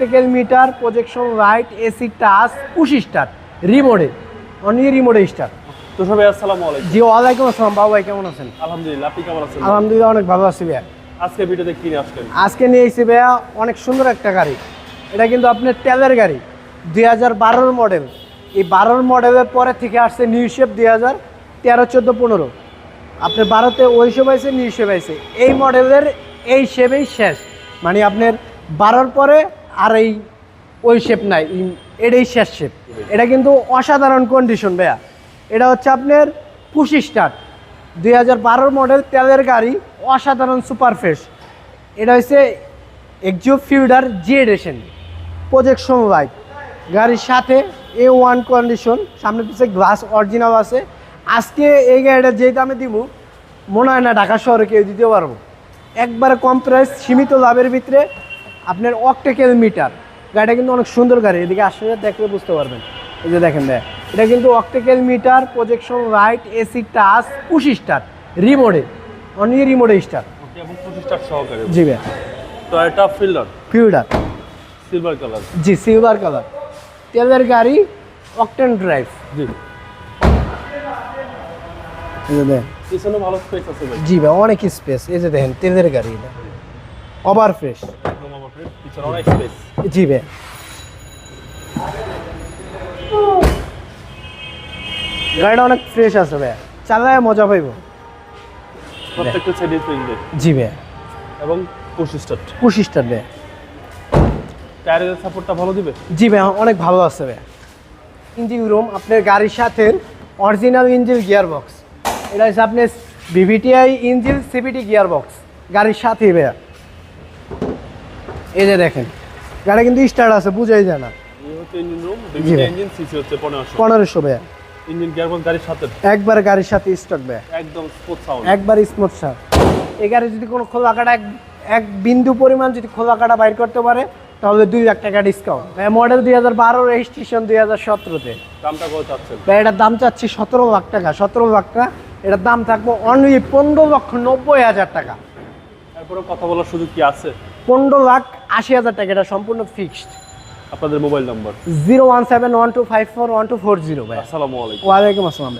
Tackle meter projection light AC touch push start রিমোডে only রিমোডে star তো সবাই আসসালামু আলাইকুম। জি ওয়ালাইকুম আসসালাম বাবু ভাই কেমন আছেন? আলহামদুলিল্লাহ আপনি কেমন আছেন? আলহামদুলিল্লাহ অনেক ভালো আছি ভাইয়া। আজকে ভিডিওতে কি নিয়ে আসলেন? আজকে নিয়ে এসেছি ভাইয়া অনেক সুন্দর একটা গাড়ি। এটা কিন্তু আপনার তেলের গাড়ি দুই হাজার বারোর মডেল এই বারোর মডেলের পরে থেকে আসছে নিউ শেপ দুই হাজার তেরো চোদ্দ পনেরো। আপনার বারোতে ওই শেপ আইছে নিউ শেপ আইছে এই মডেলের এই শেপেই শেষ। মানে আপনার বারোর পরে আর এই ওই শেপ নাই এটাই শেষ শেপ এটা কিন্তু অসাধারণ কন্ডিশন ভাইয়া। এটা হচ্ছে আপনার পুশ স্টার্ট দুই হাজার মডেল তেলের গাড়ি, অসাধারণ সুপার ফ্রেশ এটা হচ্ছে Axio Fielder G edition projection light গাড়ির সাথে এ ওয়ান কন্ডিশন সামনে পিছিয়ে গ্লাস অরিজিনাল আছে। আজকে এই গাড়িটা যেই দামে দিব মনে হয় না ঢাকা শহরে কেউ দিতে পারব। একবারে কম প্রাইস সীমিত লাভের ভিতরে আপনার অকটেকেল মিটার গাড়িটা কিন্তু অনেক সুন্দর গাড়ি এদিকে আসলে দেখলে বুঝতে পারবেন। এই যে দেখেন দেখ এটা কিন্তু অকটেকেল meter projection light AC touch push start রিমোডে only রিমোডে স্টার সহকারে। জি ভাই। টয়োটা ফিল্ডার সিলভার কালার জি সিলভার কালার তেলের গাড়ি অকটেন ড্রাইভ জি। ভালো স্পেস আছে জি ভাই অনেক স্পেস এই যে দেখেন তেলের গাড়ি এটা। ওভার ফ্রেশ জি ভাই। গাড়িটা অনেক ফ্রেশ আছে ভাই। চালায় মজা পাইব। প্রত্যেকটা সাইডে ফিল্ডে জি ভাই। এবং ভাই। টায়ারের সাপোর্টটা ভালো দিবে? জি ভাই অনেক ভালো আছে ভাই। ইঞ্জিন রুম আপনার গাড়ির সাথে অরিজিনাল ইঞ্জিন গিয়ার বক্স এটা হচ্ছে আপনার VVTi engine CVT gear box গাড়ির সাথেই ভাইয়া এই যে দেখেন গাড়ি কিন্তু স্টার্ট আছে বুঝাই যায় না। পনেরোশো। পনেরোশো ভাইয়া। ইঞ্জিন গিয়ারবক্স গাড়ির সাথে? একবার গাড়ির সাথে স্টার্ট ভাইয়া। একদম স্পোর্ট সাউন্ড একবার স্মুথ সার এই গাড়ি যদি কোনো খোলা কাটা এক এক বিন্দু পরিমাণ যদি খোলা কাটা বাইর করতে পারে তাহলে দুই লাখ টাকা ডিসকাউন্ট মডেল দুই হাজার বারো রেজিস্ট্রেশন দুই হাজার সতেরোতে। দামটা কত চাচ্ছেন? এটার দাম চাচ্ছি সতেরো লাখ টাকা। সতেরো লাখ টাকা এটার দাম থাকব অনলি পনেরো লক্ষ নব্বই হাজার টাকা। তারপরে কথা বলার সুযোগ কি আছে? পনেরো লাখ আশি হাজার টাকা এটা সম্পূর্ণ ফিক্সড আপনাদের mobile number zero one seven one two five four one two four zero ভাই। আসসালামু আলাইকুম। ওয়ালাইকুম আসসালাম